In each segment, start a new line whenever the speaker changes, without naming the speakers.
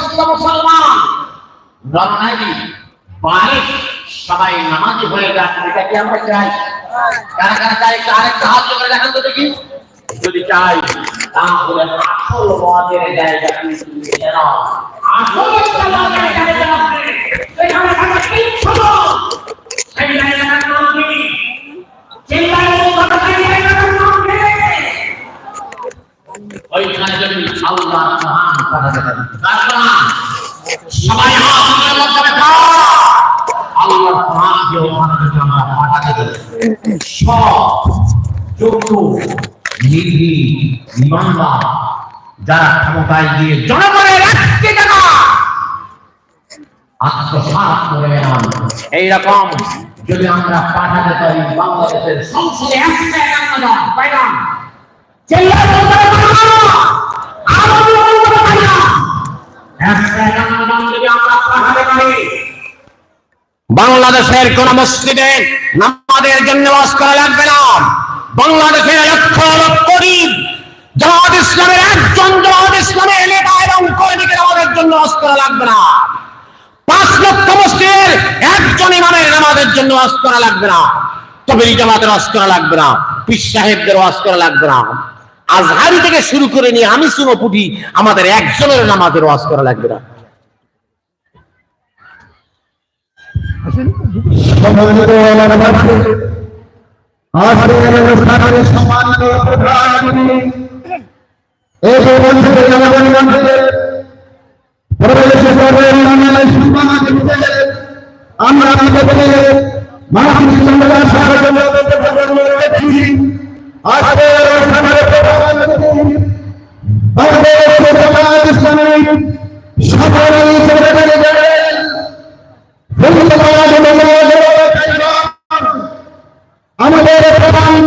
সমস্ত মুসলমান। রমনাই বাড়ি সবাই নামাজি হয়ে যান। এটা কি আমরা চাই? কারা কারা চাই একটু আরেকটা করে দেখান তো দেখি। যদি চাই, তাহলে আসল মদের জায়গা কিন্তু আসল মদের জায়গা এখানে ইমানদার যারা ক্ষমতায় গিয়ে জনগণের টাকা আত্মসাৎ করে নেন এইরকম যদি আমরা পাঠাতে পারি বাংলাদেশের সংসদে একটা একান্ন জন পাইলাম চেল্লা বলতে আরও বলতে পারব একটা একান্ন যদি আমরা পাঠাতে পারি। বাংলাদেশের কোন মসজিদে নামাজের জন্য বাস করা লাগবে না। বাংলাদেশের লক্ষ লক্ষ গরিব জামাত ইসলামের একজন জামাত ইসলামের নেতা এবং কর্মীকে নামাজের জন্য বাস করা লাগবে না। পাঁচ লক্ষ মসজিদের একজন ইমামের নামাজের জন্য করা লাগবে না। জামাতের করা লাগবে না। সাহেবদের করা লাগবে না। আজহারি থেকে শুরু করে নিয়ে আমি শুনো পুটি আমাদের একজনের নামাজের করা লাগবে না।
সম্মানিত আমরা মাননীয় সম্মেলন স্বাগত জানাতে পারছি আজকের অনুষ্ঠানের প্রধান অতিথি বাংলাদেশ জামায়াত ইসলামী সকলেই সেক্রেটারি জেনারেল আমাদের প্রধান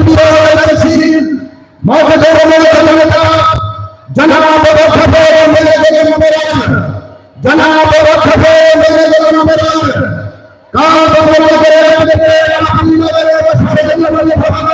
মহোদয় জনাব রক্ষে মেলে গেলে নবরান জনাব রক্ষে মেলে গেলে নবরান আমাদের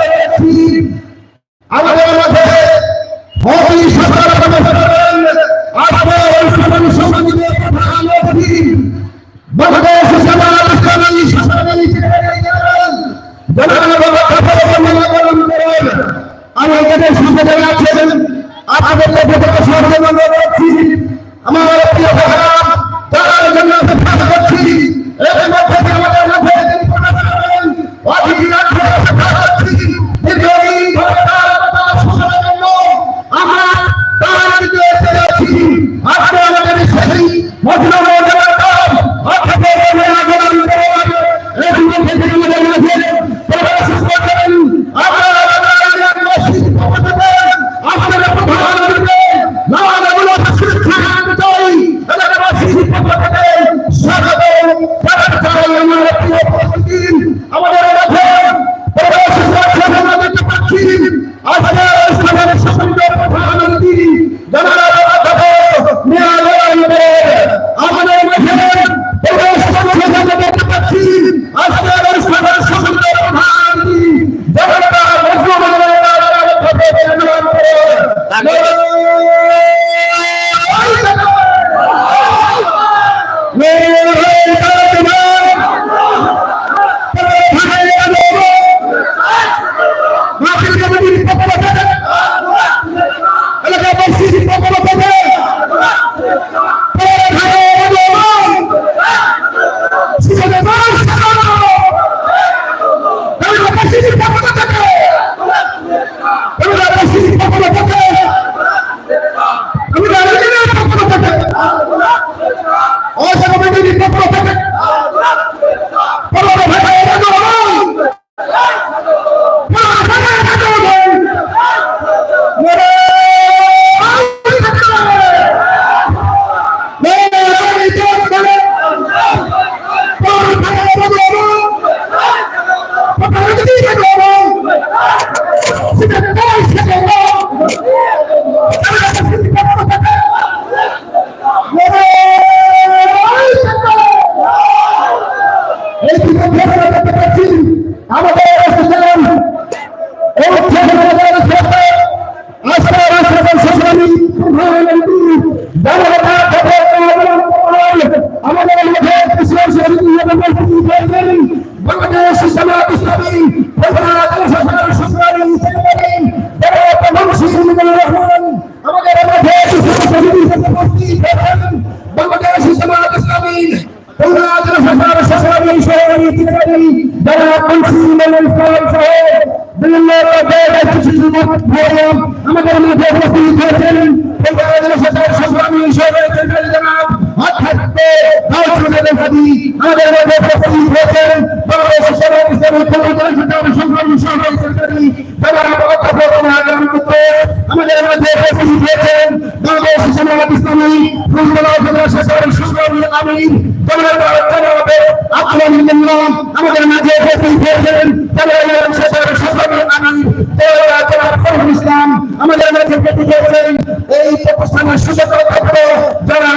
¡Vámonos! Áo 呢 উপস্থিত হয়েছেন বাংলাদেশ সরকার সরকারি সরকারি ঠিকাদারি জানাব অর্থাৎ কাউন্সিলের হাদি আমাদের মধ্যে উপস্থিত হয়েছেন। বাংলাদেশ সরকার ইসলামী বাংলাদেশ সরকার সরকারি সরকারি ঠিকাদারি যারা অধ্যাপক আগাম করতে আমাদের মধ্যে উপস্থিত হয়েছেন। বাংলাদেশ জামাত ইসলামী বাংলাদেশ সরকারি সরকারি আমির আমাদের মাঝে উপস্থিত হয়েছেন। ইসলাম আমাদের মাঝে উপস্থিত হয়েছেন এই প্রতিষ্ঠানের সুযোগ যারা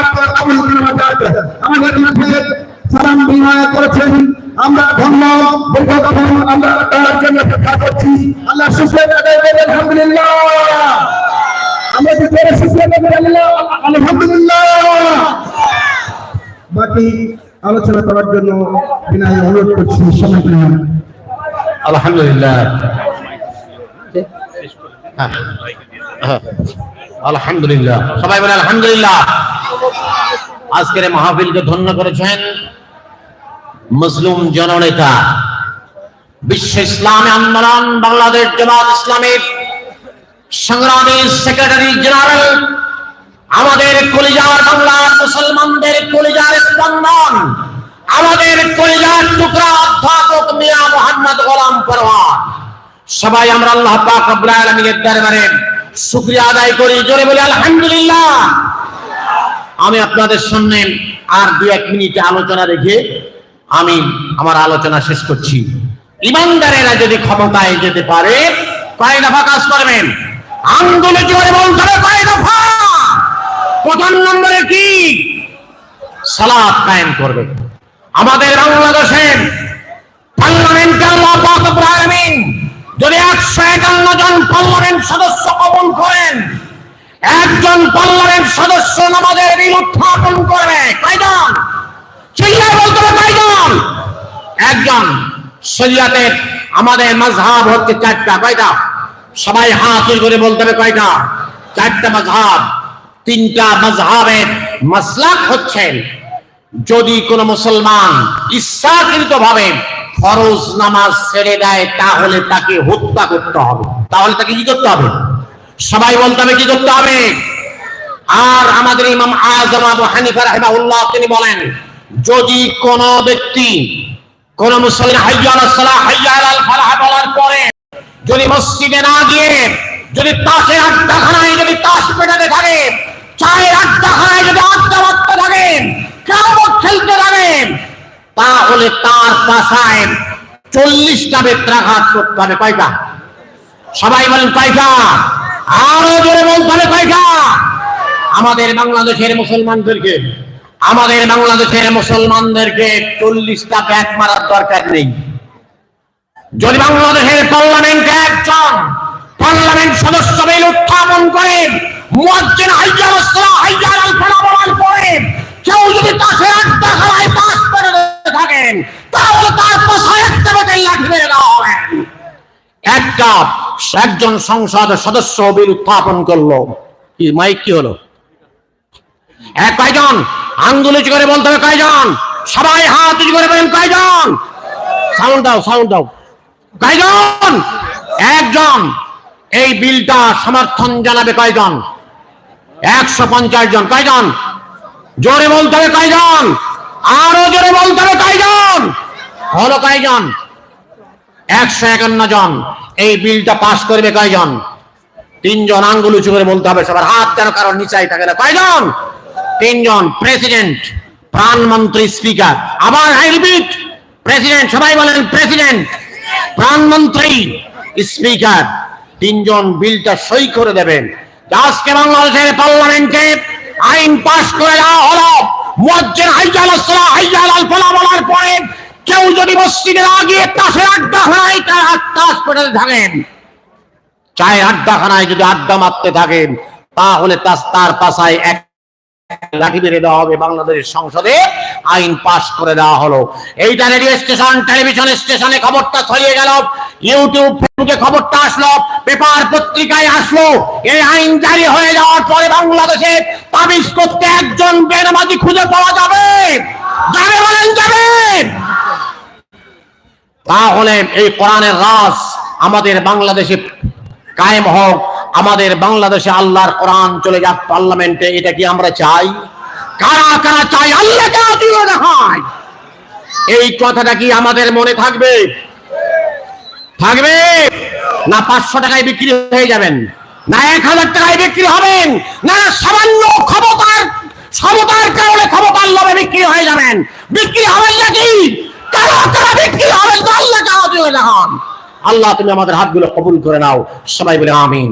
আমাদের মাঝে সালাম বিনিময় করেছেন। আমরা ধন্য দীর্ঘক্ষণ আমরা তার জন্য অপেক্ষা করছি। আল্লাহ সুস্থ আলহামদুলিল্লাহ। আমরা যে করে সুস্থ আলহামদুলিল্লাহ। বাকি আলোচনা করার জন্য বিনয় অনুরোধ করছি সময়
আলহামদুলিল্লাহ। হ্যাঁ, আলহামদুলিল্লাহ। সবাই বলে আলহামদুলিল্লাহ। আজকের মাহফিলকে ধন্য করেছেন মুসলিম জননেতা, বিশ্ব আন্দোলন, বাংলাদেশ ইসলামের সংগ্রামী সেক্রেটারি জেনারেল, আমাদের কলিজার বাংলার মুসলমানদের কলিজার স্পন্দন, আমাদের কলিজার টুকরা অধ্যাপক মিয়া মোহাম্মদ গোলাম পরওয়ার সবাই আমরা আল্লাহ পাক রব্বুল দরবারে শুকরিয়া আদায় করি। জোরে বলি, আলহামদুলিল্লাহ। আমি আপনাদের সামনে আর দু এক মিনিট আলোচনা রেখে আমি আমার আলোচনা শেষ করছি। ইমানদারেরা যদি ক্ষমতায় যেতে পারে, কয় দফা কাজ করবেন? আন্দোলন জোরে বলতে কয় দফা। নম্বরে কি? সালাত কায়েম করবে। আমাদের বাংলাদেশের পার্লামেন্টে আল্লাহ পাক যদি একশো একান্ন জন পার্লামেন্ট সদস্য কবল করেন, একজন পার্লামেন্ট সদস্য আমাদের বিল উত্থাপন করবে। কয়জন? চিল্লায় বলতে হবে কয়জন? একজন। শরিয়াতের আমাদের মাঝহাব হচ্ছে চারটা, কয়টা? সবাই হাত করে বলতে হবে কয়টা? চারটা মাঝহাব তিনটা মাঝহাবের মাসলাক হচ্ছেন যদি কোন মুসলমান ইচ্ছাকৃত ভাবে ফরজ নামাজ ছেড়ে দেয়, তাহলে তাকে হত্যা করতে হবে। তাহলে তাকে কি করতে হবে? সবাই বলতে হবে, কি করতে হবে? আর আমাদের ইমাম আজম আবু হানিফা রাহিমাহুল্লাহ তিনি বলেন, যদি কোন ব্যক্তি কোন মুসলিম হাইয়া আলাস সালাহ হাইয়া আলাল ফালাহ বলার পরে যদি মসজিদে না গিয়ে, যদি তাসে তাসের আড্ডাখানায় যদি তাস পেটাতে থাকে, চায়ের আড্ডাখানায় যদি আড্ডা মারতে থাকেন কেমন খেলতে থাকেন তাহলে তার পাশায় চল্লিশটা বেত্রাঘাত করতে হবে, কয়টা? সবাই বলেন কয়টা? আরও জোরে বলতে হবে কয়টা? আমাদের বাংলাদেশের মুসলমানদেরকে, আমাদের বাংলাদেশের মুসলমানদেরকে চল্লিশটা ব্যাট মারার দরকার নেই। যদি বাংলাদেশের পার্লামেন্টে একজন পার্লামেন্ট সদস্য বিল উত্থাপন করে, মুয়াজ্জিন হাইয়ার আল ফালাহ বলার পরে কেউ যদি তাকে আড্ডা খেলায় পাস করে থাকেন তাহলে তার একটা বেটের লাঠি মেরে দেওয়া হবে একটা একজন সংসদ সদস্য বিল উত্থাপন করল। কি, মাইক কি হলো? এক কয়জন? আঙ্গুল উঁচু করে বলতে হবে কয়জন? সবাই হাত উঁচু করে বলেন কয়জন? সাউন্ড দাও সাউন্ড দাও। কয়জন? একজন। এই বিলটা সমর্থন জানাবে কয়জন? একশো পঞ্চাশ জন। কয়জন? জোরে বলতে হবে কয়জন? আরও জোরে বলতে হবে কয়জন? হলো কয়জন? একশো একান্ন জন। এই বিলটা পাস করবে কয়জন? তিনজন আঙ্গুল উঁচু করে বলতে হবে, সবার হাত যেন কারণ নিচাই থাকে না। কয়জন? তিনজন। প্রেসিডেন্ট, প্রধানমন্ত্রী স্পিকার। আবার হাই রিপিট, প্রেসিডেন্ট, সবাই বলেন প্রেসিডেন্ট, প্রধানমন্ত্রী স্পিকার। তিনজন বিলটা সই করে দেবেন। আজকে বাংলাদেশের পার্লামেন্টে আইন পাশ করে দেওয়া হলো। মজ্জের হাইজাল হাইজাল ফলা বলার পরে কেউ যদি মসজিদে গিয়ে তাসের আড্ডা খানায় তার আড্ডা পেটাতে থাকেন, চায়ের আড্ডাখানায় যদি আড্ডা মারতে থাকেন, তাহলে তার পাশায় এক লাঠি মেরে দেওয়া হবে বাংলাদেশের সংসদে। আইন পাশ করে দেওয়া হলো। এইটা রেডিও স্টেশন টেলিভিশন স্টেশনে খবরটা ছড়িয়ে গেল। ইউটিউব ফেসবুকে খবরটা আসলো। পেপার পত্রিকায় আসলো। এই আইন জারি হয়ে যাওয়ার পরে বাংলাদেশে তাবিজ করতে একজন খুঁজে পাওয়া যাবে। যাবে বলেন, যাবে। তাহলে এই কোরআনের রাস আমাদের বাংলাদেশে কায়েম হোক। আমাদের বাংলাদেশে আল্লাহর কোরআন চলে যাক পার্লামেন্টে, এটা কি আমরা চাই? কারা কারা চাই দেখায় এই কথাটা কি আমাদের মনে থাকবে? থাকবে? না পাঁচশো টাকায় বিক্রি হয়ে যাবেন, না এক হাজার টাকায় বিক্রি হবেন, না সামান্য ক্ষমতার ক্ষমতার কারণে ক্ষমতার লোভে বিক্রি হয়ে যাবেন। বিক্রি হবেন নাকি? কারা কারা বিক্রি হবেন? আল্লাহকে আল্লাহ, তুমি আমাদের হাতগুলো কবুল করে নাও। সবাই বলে আমিন।